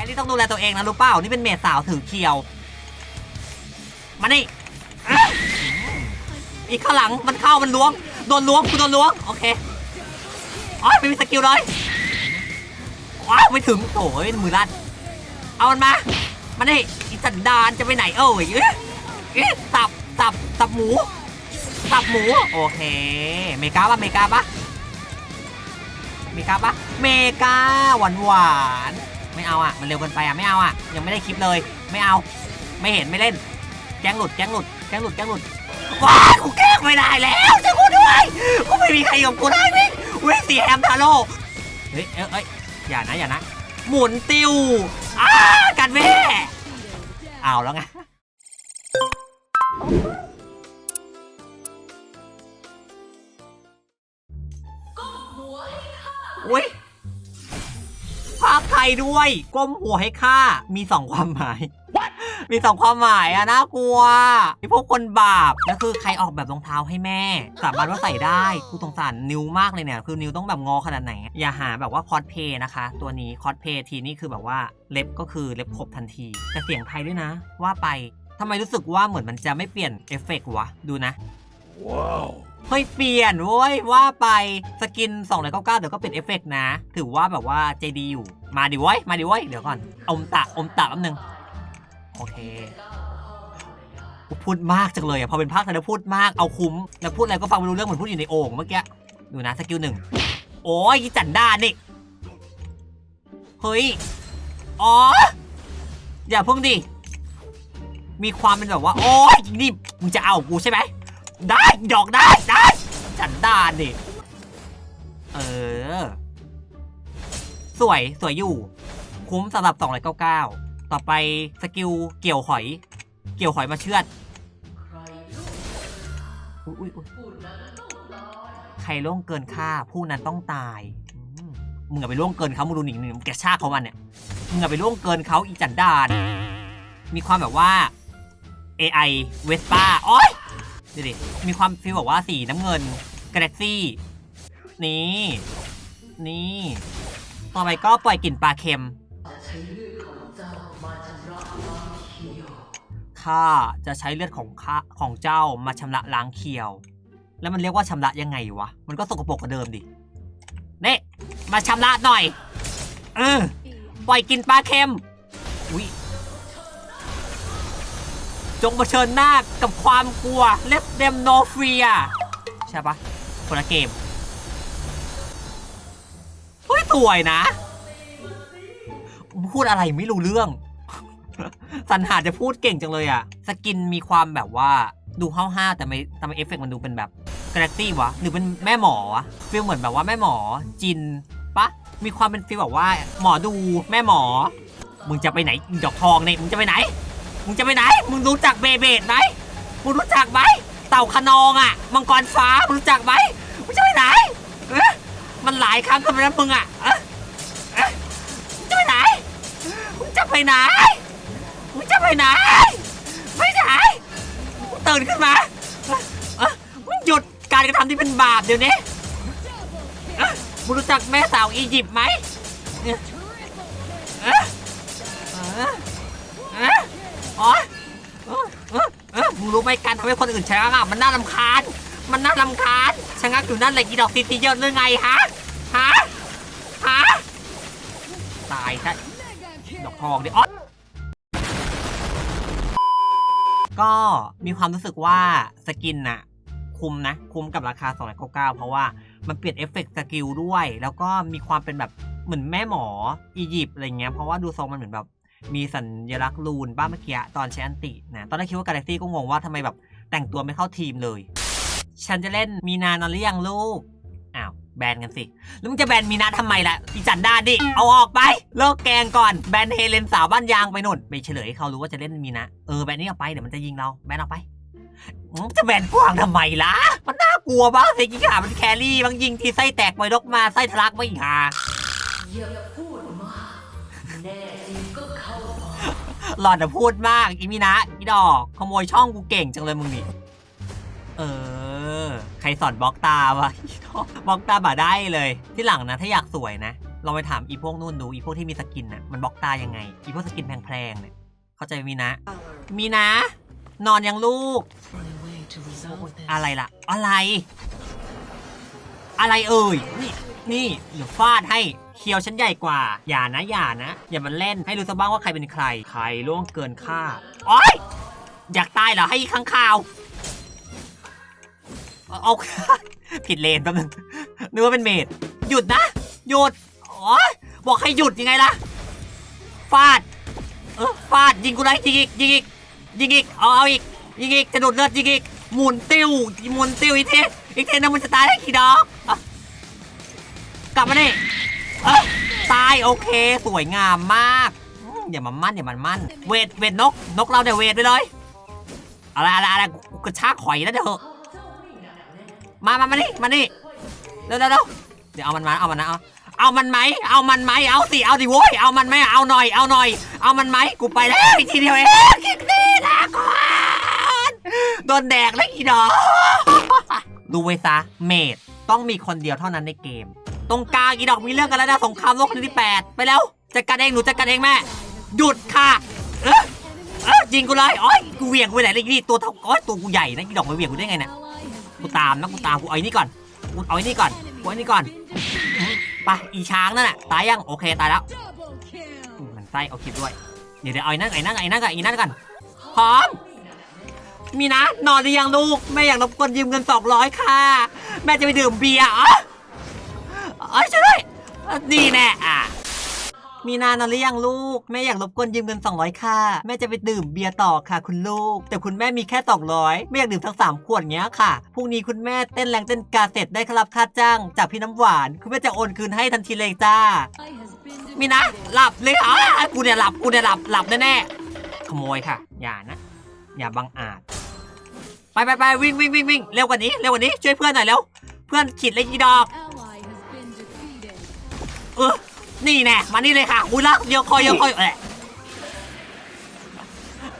รรี่ต้องดูแลตัวเองนะรู้เปล่านี่เป็นเมดสาวถือเคียว มานี่อะอีกข้างหลังมันเข้ามันล้วง โดนล้วงกูโดนล้วง โอเคอ๋อไม่มีสกิลเลยว้าวไม่ถึงโถ่ยมือลั่นเอามันมา มานี่อีสันดานจะไปไหนเอ้ยเอ๊ะเอ๊ะตับตับตับหมูตับหมู โอเค เมกาปะเมกาปะเมกาปะเมกาหวานหวานๆ ไม่เอาอะมันเร็วเกินไปอะไม่เอาอะยังไม่ได้คลิปเลยไม่เอาไม่เห็นไม่เล่น แก๊งหลุดแก๊งหลุดแก๊งหลุดแก๊งหลุดว้ายกูแกล้งไม่ได้แล้วจะกูด้วยกูไม่มีใครยอมกูได้วิ่งวิ่งสีแฮมทาโร่เฮ้ยเอ้ยเอ้ยอย่านะอย่านะหมุนติวอ้ากันแม่เอาแล้วไงอุ้ย ภาพไทยด้วย ก้มหัวให้ข้ามีสองความหมาย มีสองความหมายอะน่ากลัวไอพวกคนบาปแล้วคือใครออกแบบรองเท้าให้แม่ สามารถว่าใส่ได้กูสงสารนิวมากเลยเนี่ย คือนิวต้องแบบงอขนาดไหน อย่าหาแบบว่าคอสเพย์นะคะ ตัวนี้คอสเพย์ทีนี่คือแบบว่าเล็บก็คือเล็บครบทันที แต่เสียงไทยด้วยนะ ว่าไปทำไมรู้สึกว่าเหมือนมันจะไม่เปลี่ยนเอฟเฟกต์วะดูนะ เฮ้ยเปลี่ยนเว้ยว่าไปสกิน2 9 9เดี๋ยวก็เป็นเอฟเฟกต์นะ ถือว่าแบบว่าใจดีอยู่ มาดิเว้ยมาดิเว้ยเดี๋ยวก่อนอมตะอมตะแป๊บนึง โอเคพูดมากจังเลยอะพอเป็นภาคไทยแล้วพูดมากเอาคุ้มแล้วพูดอะไรก็ฟังไม่รู้เรื่องเหมือนพูดอยู่ในโอ่งเมื่อกี้ดูนะสกิลหนึ่งโอ้ยจันด้านนี่เฮ้ยอ๋ออย่าเพิ่งดิมีความเป็นแบบว่าโอ้ยนี่มึงจะเอากูใช่ไหม ได้ดอกได้ได้จันด้านดิ เออ สวยสวยอยู่ คุ้มสำหรับ 299 ต่อไปสกิลเกี่ยวหอย เกี่ยวหอยมาเชือดอุ๊ยอุ๊ยอุ๊ยใครล่วงเกินค่าผู้นั้นต้องตายมึงอะไปล่วงเกินเขามึงดูหนิหนึ่งมึงแกชากเขามันเนี่ยมึงอะไปล่วงเกินเขาอีจันดาน มีความแบบว่า AI เวสป้าโอ๊ย ดูดิ มีความฟีลบอกว่าสีน้ำเงินกาแล็กซี่ นี่ นี่ ต่อไปก็ปล่อยกลิ่นปลาเค็ม ข้าจะใช้เลือดของข้าของเจ้ามาชำระล้างเคียว แล้วมันเรียกว่าชำระยังไงวะ มันก็สกปรกกว่าเดิมดิ เน่มาชำระหน่อย เออ ปล่อยกลิ่นปลาเค็ม อุ้ย จงเผชิญหน้ากับความกลัว Let them know fear ใช่ปะคนละเกมเฮ้ยสวยนะ พูดอะไรไม่รู้เรื่อง สันหาจะพูดเก่งจังเลยอะสกินมีความแบบว่าดูห้าวๆแต่ไม่ทำไมเอฟเฟกต์มันดูเป็นแบบกาแล็กซี่วะ หรือเป็นแม่หมอวะฟีลเหมือนแบบว่าแม่หมอจินปะมีความเป็นฟีลแบบว่า หมอดูแม่หมอ มึงจะไปไหนดอกทองเนี่ยมึงจะไปไหน มึงจะไปไหน มึงรู้จักเบเบดไหมมึงรู้จักไหมเต่าขนองอะ มังกรฟ้า มึงรู้จักไหมมึงจะไปไหนเอ๊ะมันหลายครั้งกันไปแล้วมึงอะเอ๊ะเอ๊ะมึงจะไปไหน มึงจะไปไหน มึงจะไปไหน ไม่ไหนมึงตื่นขึ้นมาเอ๊ะเอ๊ะมึงหยุดการกระทำที่เป็นบาปเดี๋ยวนี้เอ๊ะมึงรู้จักแม่สาวอียิปต์ไหมเอ๊ะเอ๊ะ อ๋อเออเออเออมึงรู้ไหมการทำให้คนอื่นชะงักอะมันน่ารำคาญ มันน่ารำคาญชะงักอยู่นั่นเลยอีดอกซีซีเยอะหรือไงฮะ ฮะ ฮะ ตายซะดอกทองดิอ๋อก็มีความรู้สึกว่าสกินน่ะ คุ้มนะ คุ้มกับราคา299เพราะว่ามันเปลี่ยนเอฟเฟกต์สกิลด้วย แล้วก็มีความเป็นแบบเหมือนแม่หมออียิปต์อะไรเงี้ยเพราะว่าดูทรงมันเหมือนแบบ มีสัญลักษณ์รูนบ้าเมื่อกี้ตอนใช้อันตินะตอนแรกคิดว่ากาแล็กซี่ก็งงว่าทำไมแบบแต่งตัวไม่เข้าทีมเลย ฉันจะเล่นมีนานอนหรือยังลูกอ้าวแบนกันสิ แล้วมึงจะแบนมีนาทำไมล่ะอีจันด้านดิ เอาออกไปเลิกแกงก่อน แบนเฮเลนสาวบ้านยางไปนุ่นไปเฉลยให้เขารู้ว่าจะเล่นมีนะ เออแบนนี้ออกไปเดี๋ยวมันจะยิงเรา แบนออกไป จะแบนกวางทำไมล่ะ มันน่ากลัวบ้างสิกี้ขามันแครี่บางยิงทีไส้แตกไปลกมาไส้ทะลักไม่หาอย่าพูดมาแน่ หลอดอะพูดมากอีมีนะอีดอกขโมยช่องกูเก่งจังเลยมึงนี่เออ ใครสอนบล็อกตาวะบล็อกตาบ่าได้เลย ที่หลังนะ ถ้าอยากสวยนะเราไปถามอีพวกนู่นดูอีพวกที่มีสกินน่ะมันบล็อกตายังไง อีพวกสกินแพงๆเนี่ยเข้าใจมีนะ มีนะ นอนยังลูก อะไรล่ะ อะไร อะไรเอ่ยนี่นี่เดี๋ยวฟาดให้ เคียวฉันใหญ่กว่า อย่านะอย่านะ อย่ามาเล่นให้รู้ซะบ้างว่าใครเป็นใคร ใครล่วงเกินค่าโอ๊ยอยากตายเหรอให้ข้างข่าวเอาเอาผิดเลนแป๊บนึงนึกว่าเป็นเมดหยุดนะ หยุดอ๊ยบอกให้หยุดยังไงล่ะ ฟาด เออฟาดยิงกูเลยยิงอีกยิงอีกยิงอีกเอาเอาอีกยิงอีกจะดูดเลือดยิงอีกหมุนติ้วหมุนติ้วอีเทอีเทนะมันจะตายได้กี่ดอกกลับมาดิ เอ้ยตายโอเค สวยงามมากอืมอย่ามามั่นอย่ามันมั่น เวทเวทนก นกเราเดี๋ยวเวทไปเลยอะไรอะไรอะไรกูกระชากข่อยแล้วเดี๋ยวเหอะมามามานี่มานี่เร็วเร็วเร็วเดี๋ยวเอามันมาเอามันนะเอาเอามันไหมเอามันไหมเอาสิเอาดิโว้ยเอามันไหมเอาหน่อยเอาหน่อย เอามันไหมกูไปแล้วอีกทีเดียวเองคิดดีนะก่อนโดนแดกแล้วอีดอก ดูไว้ซะเมดต้องมีคนเดียวเท่านั้นในเกม ตรงกลางอีดอกมีเรื่องกันแล้วนะสงครามโลกครั้งที่แปดไปแล้วจัดการเองหนูจัดการเองแม่ หยุดค่ะเออเออยิงกูเลยโอ้ยกูเหวี่ยงกูไปไหนเลยนี่ตัวเท่าโอ้ยตัวกูใหญ่นะอีดอกมาเหวี่ยงกูได้ไงเนี่ยกูตามนะกูตามกูเอาไอ้นี่ก่อนกูเอาไอ้นี่ก่อนกูเอาไอ้นี่ก่อนไปอีช้างนั่นน่ะตายยังโอเคตายแล้วมันไส้เอาคลิปด้วยเดี๋ยวเดี๋ยวเอาไอ้นั่นไอ้นั่นไอ้นั่นก่อนไอ้นั่นก่อนพร้อมมีนะนอนหรือยังลูกแม่อยากรบกวนยืมเงินสองร้อยค่ะ แม่จะไปดื่มเบียร์อ๋อ เอ้ยช่วยด้วยดีแน่อะ มีนานอนหรือยังลูก แม่อยากรบกวนยืมเงิน 200 ค่ะ แม่จะไปดื่มเบียร์ต่อค่ะ คุณลูก แต่คุณแม่มีแค่ 200 ไม่อยากดื่มทั้ง 3 ขวดเงี้ยค่ะพรุ่งนี้คุณแม่เต้นแรงเต้นกาเสร็จได้ครับค่าจ้าง จากพี่น้ำหวาน คุณแม่จะโอนคืนให้ทันทีเลยจ้า มีนะ หลับเลยอะกูเนี่ยหลับกูเนี่ยหลับหลับแน่ๆขโมยค่ะ อย่านะ อย่าบังอาจไปไปไปวิ่งวิ่งวิ่งวิ่งเร็วกว่านี้เร็วกว่านี้ช่วยเพื่อนหน่อยเร็วเพื่อนขีดเลยอีดอก ออนี่แน่มานี่เลยค่ะอุ้ยละเยอะคอยเยอะคอยแหละ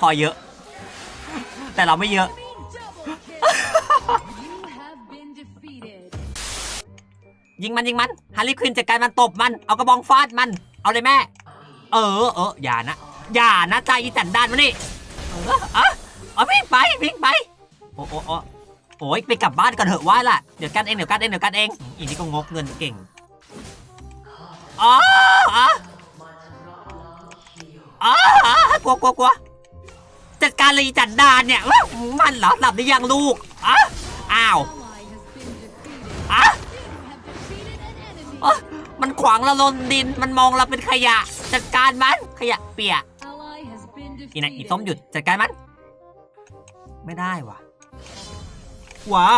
คอยเยอะ แต่เราไม่เยอะ ยิงมันยิงมันฮาร์ลีควินจัดการมันตบมันเอากระบองฟาดมัน เอาเลยแม่ เออเอออย่านะอย่านะใจอีสันดานมานี่เออเอะเอาวิ่งไปวิ่งไปโอ้โอ้โอ้โอ้ยไปกลับบ้านกันเถอะว่าล่ะเดี๋ยวกันเองเดี๋ยวกันเองเดี๋ยวกันเองอีนี่ก็งกเงินเก่ง อ๋ออ๋อกลัวกลัวกลัวจัดการเลยอีจันดานเนี่ยมันเหรอหลับหรือยังลูกอ๋ออ้าวอ๋อมันขวางเราลนดินมันมองเราเป็นขยะ จัดการมันขยะเปียกอีน่ะอีส้มหยุดจัดการมัน ไม่ได้ว่ะว้า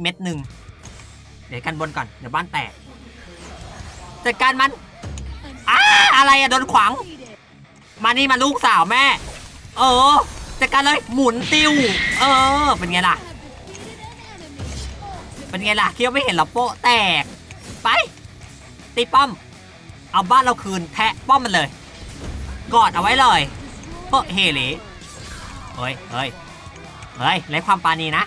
เม็ดหนึ่งเดี๋ยวกันบนก่อนเดี๋ยวบ้านแตก จัดการมันอ้าอะไรอะโดนขวาง มานี่มาลูกสาวแม่ เออจัดการเลยหมุนติว เออ เป็นไงล่ะ เป็นไงล่ะเคิดว่าไม่เห็นเหรอโป๊ะแตก ไป ตีป้อม เอาบ้านเราคืนแทะป้อมมันเลย กอดเอาไว้เลยเปอะเฮเหลเฮ้ยเฮ้ยเฮ้ยไร้ความปรานีนะ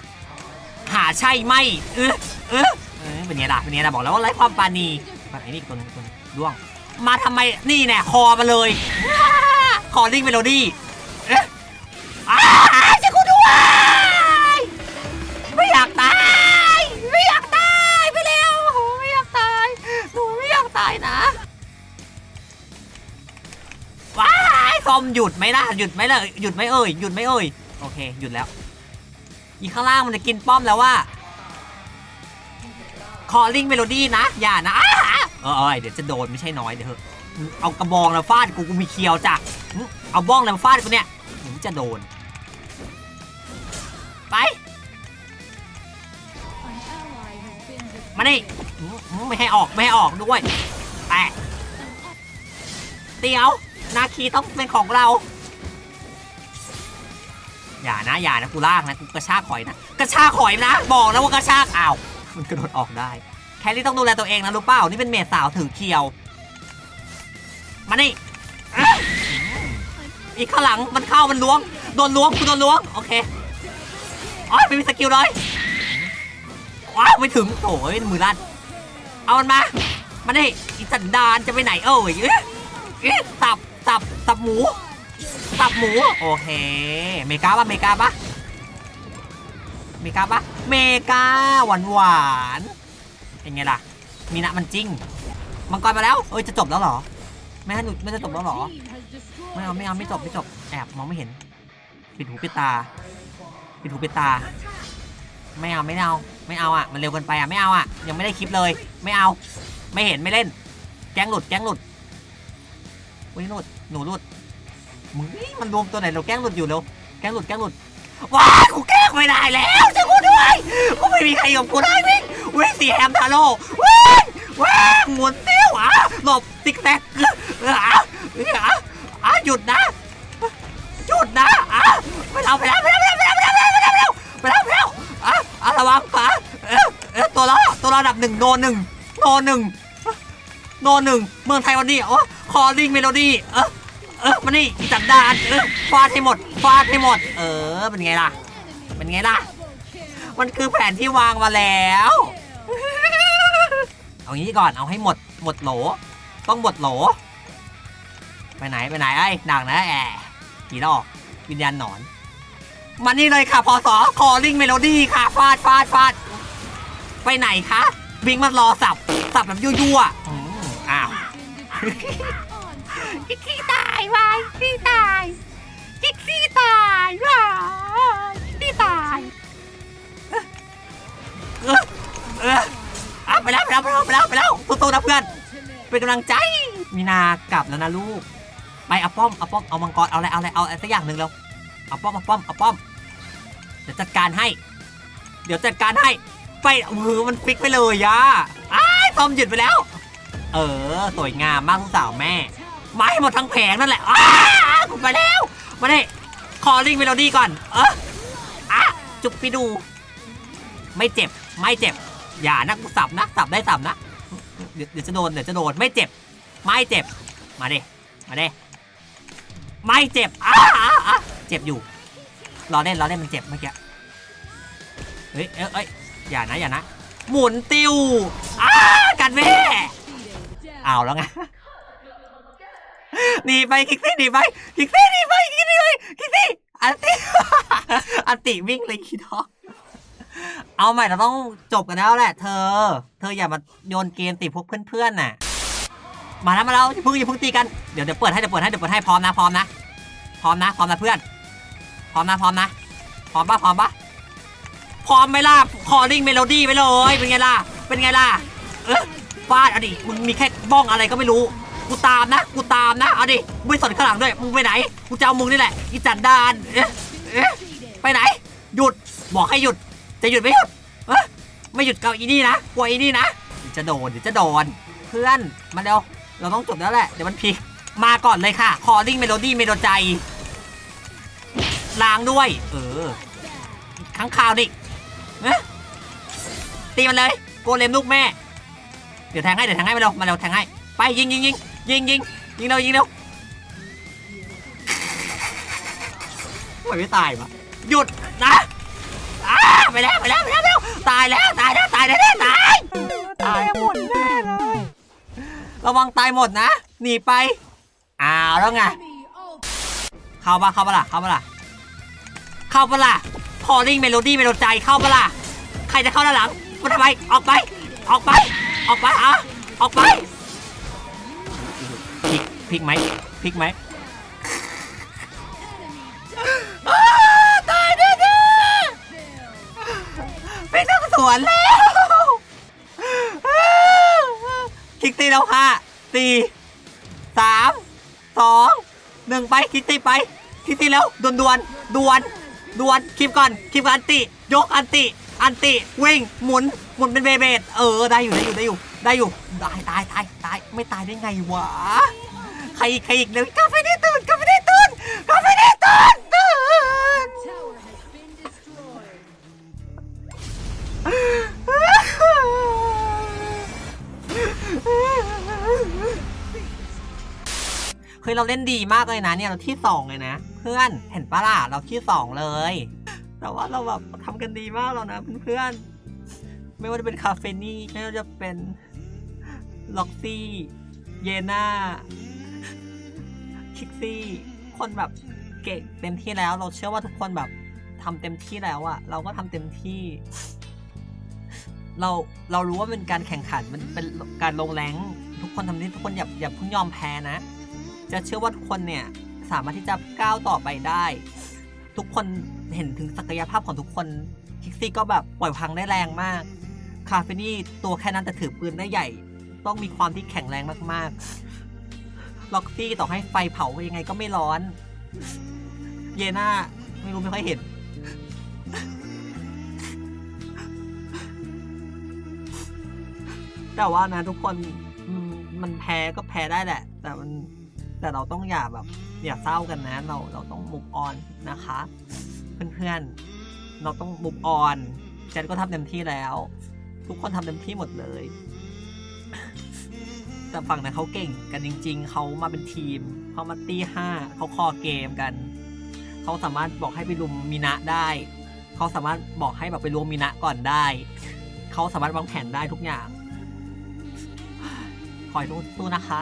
หาใช่ไหมเออเออเออเป็นไงล่ะเป็นไงล่ะบอกแล้วว่าไร้ความปราณี มาไอ้นี่ตัวนึงตัวนึงร่วง มาทำไมนี่แน่คอมาเลย คอลิงเมโลดี้เอ๊ะอ้าจะกูด้วย ไม่อยากตาย ไม่อยากตายไปแล้วโอ้โหไม่อยากตายหนูไม่อยากตายนะว้ายซอมหยุดไหมล่ะหยุดไหมล่ะหยุดไหมเอ่ยหยุดไหมเอ่ยโอเค หยุดแล้ว อีกข้างล่างมันจะกินป้อมแล้วว่า คอลิงเมโลดี้นะ อย่านะอ้าเออเดี๋ยวจะโดนไม่ใช่น้อยเดี๋ยวเอากระบองแล้วฟาดกูกูมีเคียวจ้ะเอาบ้องแล้วฟาดกูเนี่ยถึงจะโดน ไปมานี่ไม่ให้ออกไม่ให้ออกด้วยแตะเดี๋ยวนาคีต้องเป็นของเรา อย่านะอย่านะกูลากนะกูกระชากหอยนะกระชากหอยนะ บอกแล้วว่ากระชากอ้าว มันกระโดดออกได้ แคลรี่ต้องดูแลตัวเองนะรู้เปล่า นี่เป็นเมดสาวถือเคียว มานี่อะอีกข้างหลังมันเข้ามันล้วง โดนล้วงกูโดนล้วง โอเคอ๋อไม่มีสกิลเลยว้าวไม่ถึงโอ้ยมือลั่นเอามันมา มาดิอีสันดานจะไปไหนเอ่ยเอ๊ะเอ๊ะตับตับตับหมู ตับหมู โอเค เมกาปะเมกาปะ เมกาปะเมกาหวานหวานๆเป็นไงล่ะ มีนะมันจริง มังกรมาแล้ว เอ้ยจะจบแล้วเหรอ ไม่ให้หนูไม่จะจบแล้วเหรอ ไม่เอาไม่เอาไม่จบไม่จบ แอบมองไม่เห็น ปิดหูปิดตา ปิดหูปิดตา ไม่เอาไม่เอา ไม่เอาอะ มันเร็วเกินไปอะไม่เอาอะ ยังไม่ได้คลิปเลย ไม่เอา ไม่เห็นไม่เล่น แก๊งหลุดแก๊งหลุดอุ้ยหลุดหนูหลุดมึงนี่มันรวมตัวไหนเราแกล้งหลุดอยู่เร็วแกล้งหลุดแกล้งหลุด ว้ากูแก้ไม่ได้แล้วจะกูด้วยกูไม่มีใครกับกูได้วิ่งวิ่งสีแฮมทาโร่วิ่งวิ่งหมุนเตี้ยวอะหลบติ๊กแตกเออเอออะเอออะหยุดนะหยุดนะอะไปแล้วไปแล้วไปแล้วไปแล้วไปแล้วไปแล้วไปแล้วไปแล้วไปแล้วอะอะระวังอะเออเออตัวละตัวระดับหนึ่งโนหนึ่งโนหนึ่งโนหนึ่งเมืองไทยวันนี้โอ้คอลิงเมโลดี้เออเออมานี่จัดดานเออฟาดให้หมด ฟาดให้หมด เออ เป็นไงล่ะ เป็นไงล่ะ มันคือแผนที่วางมาแล้ว เอางี้ก่อน เอาให้หมด หมดโหล ต้องหมดโหล ไปไหน ไปไหนไอ้ดังนะแอะกี่ดอก วิญญาณหนอนมานี่เลยค่ะ พอสอคอลิงเมโลดี้ค่ะ ฟาดฟาดฟาด ไปไหนคะบิงมันรอสับ สับแบบยั่วๆอ้าวกิกซี่ตายวายซี่ตาย ตายวายซี่ตายเออเอออะไปแล้วไปแล้วไปแล้วไปแล้วไปแล้วสู้ๆนะเพื่อน เป็นกำลังใจ มีนากลับแล้วนะลูก ไปเอาป้อมเอาป้อมเอามังกรเอาอะไรเอาอะไรเอาอะไรสักอย่างหนึ่งแล้วเอาป้อมเอาป้อมเอาป้อม เดี๋ยวจัดการให้ เดี๋ยวจัดการให้ ไปมือมันฟิกไปเลยย่าอ้ายป้อมหยุดไปแล้ว เออสวยงามมากลูกสาวแม่ มาให้หมดทั้งแผงนั่นแหละอ้ากูไปแล้ว มาดิ คอลิงเมโลดี้ก่อน เอออะจุบไปดู ไม่เจ็บ ไม่เจ็บ อย่านะกูสับนะ สับได้สับนะ เดี๋ยวจะโดน เดี๋ยวจะโดน ไม่เจ็บ ไม่เจ็บ มาเดิมาเดิไม่เจ็บอ้าอ้าอ้าเจ็บอยู่ รอเล่นรอเล่นมันเจ็บเมื่อกี้ เฮ้ย เอ้ยเอ้ยอย่านะ อย่านะ หมุนติวอ้ากันแม่เอาแล้วไง หนีไปคิกซี่หนีไปคิกซี่หนีไปคิกซี่หนีไปคิกซี่อันติอันติวิ่งเลยคีดอกเอาใหม่เราต้องจบกันแล้วแหละ เธอ เธออย่ามาโยนเกมติพวกเพื่อนๆน่ะ มาแล้วมาแล้วอย่าเพิ่งอย่าเพิ่งตีกันเดี๋ยวเดี๋ยวเปิดให้เดี๋ยวเปิดให้เดี๋ยวเปิดให้พร้อมนะพร้อมนะพร้อมนะพร้อมนะเพื่อน พร้อมนะพร้อมนะพร้อมปะพร้อมปะพร้อมไหมล่ะคอลิ่งเมโลดี้ไปเลยเป็นไงล่ะเป็นไงล่ะเออฟาดอดีมึงมีแค่บ้องอะไรก็ไม่รู้ กูตามนะ กูตามนะ เอาดิมึงไม่สนข้างหลังด้วย มึงไปไหน กูจะเอามึงนี่แหละอีจันดานเอ๊ะเอ๊ะไปไหน หยุด บอกให้หยุด จะหยุดไม่หยุดเอ๊ะไม่หยุดกับอีนี่นะ กลัวอีนี่นะเดี๋ยวจะโดน เดี๋ยวจะโดน เพื่อน มาเร็ว เราต้องจบแล้วแหละ เดี๋ยวมันพลิก มาก่อนเลยค่ะ คอลิงเมโลดี้เมโลใจ ล้างด้วย เออข้างข่าวดิเอ๊ะตีมันเลย โกเลมลูกแม่ เดี๋ยวแทงให้ เดี๋ยวแทงให้มาเร็ว มาเร็วแทงให้ ไปยิงยิงยิง ยิงยิงยิงเร็วยิงเร็วทำไมไม่ตายวะหยุดนะอ้าไปแล้วไปแล้วไปแล้วตายแล้วตายแล้วตายแน่ๆตายตายหมดแน่เลยระวังตายหมดนะหนีไปอ้าวแล้วไงเข้าปะเข้าปะล่ะเข้าปะล่ะเข้าปะล่ะพอลิงเมโลดี้เมโลใจเข้าปะล่ะใครจะเข้าด้านหลังมาทำไมออกไป ออกไป ออกไปอะออกไป ลิกพลิกไหมพลิกไหมตายแน่ๆไม่ต้องสวนแล้วคลิกตีแล้วห้าสี่สามสองหนึ่งไปคลิกตีไปคลิกตีแล้วดวนดวนดวนดวนคลิปก่อนคลิปก่อนอันติ ยกอันติ อันติวิ่งหมุนหมุนเป็นเบเบดเออได้อยู่ได้อยู่ได้อยู่ได้อยู่ตายตายตายตายไม่ตายได้ไงวะ ใครอีกใครอีกเร็วกาแฟได้ตื่นกาแฟได้ตื่นกาแฟได้ตื่นตื่นเฮ้ยเราเล่นดีมากเลยนะเนี่ยเราที่สองเลยนะเพื่อนเห็นปะล่ะเราที่สองเลย แต่ว่าเราแบบทำกันดีมากแล้วนะเพื่อนๆไม่ว่าจะเป็นคาเฟนี่ไม่ว่าจะเป็นล็อกซี่ เยน่า คิกซี่คนแบบเก่งเต็มที่แล้ว เราเชื่อว่าทุกคนแบบทำเต็มที่แล้วอะเราก็ทำเต็มที่ เราเรารู้ว่าเป็นการแข่งขันมันเป็นการลงแรงทุกคนทำที่ทุกคนอย่าอย่าเพิ่งยอมแพ้นะ จะเชื่อว่าทุกคนเนี่ยสามารถที่จะก้าวต่อไปได้ ทุกคนเห็นถึงศักยภาพของทุกคนคิกซี่ก็แบบปล่อยพังได้แรงมาก คาเฟนี่ตัวแค่นั้นแต่ถือปืนได้ใหญ่ ต้องมีความที่แข็งแรงมากๆ ล็อกซี่ต่อให้ไฟเผายังไงก็ไม่ร้อน เยน่าไม่รู้ไม่ค่อยเห็น แต่ว่านะทุกคนมมันแพ้ก็แพ้ได้แหละ แต่มันแต่เราต้องอย่าแบบอย่าเศร้ากันนะ เราเราต้องมุกออนนะคะ เพื่อนๆ เราต้องมุกออนแจนก็ทำเต็มที่แล้ว ทุกคนทำเต็มที่หมดเลย แต่ฝั่งนั้นเขาเก่งกันจริง ๆ เขามาเป็นทีมเขามาตีห้าเขาคอเกมกัน เขาสามารถบอกให้ไปรุมมินะได้ เขาสามารถบอกให้แบบไปรวมมินะก่อนได้ เขาสามารถวางแผนได้ทุกอย่าง ขอให้ทุกสู้นะคะ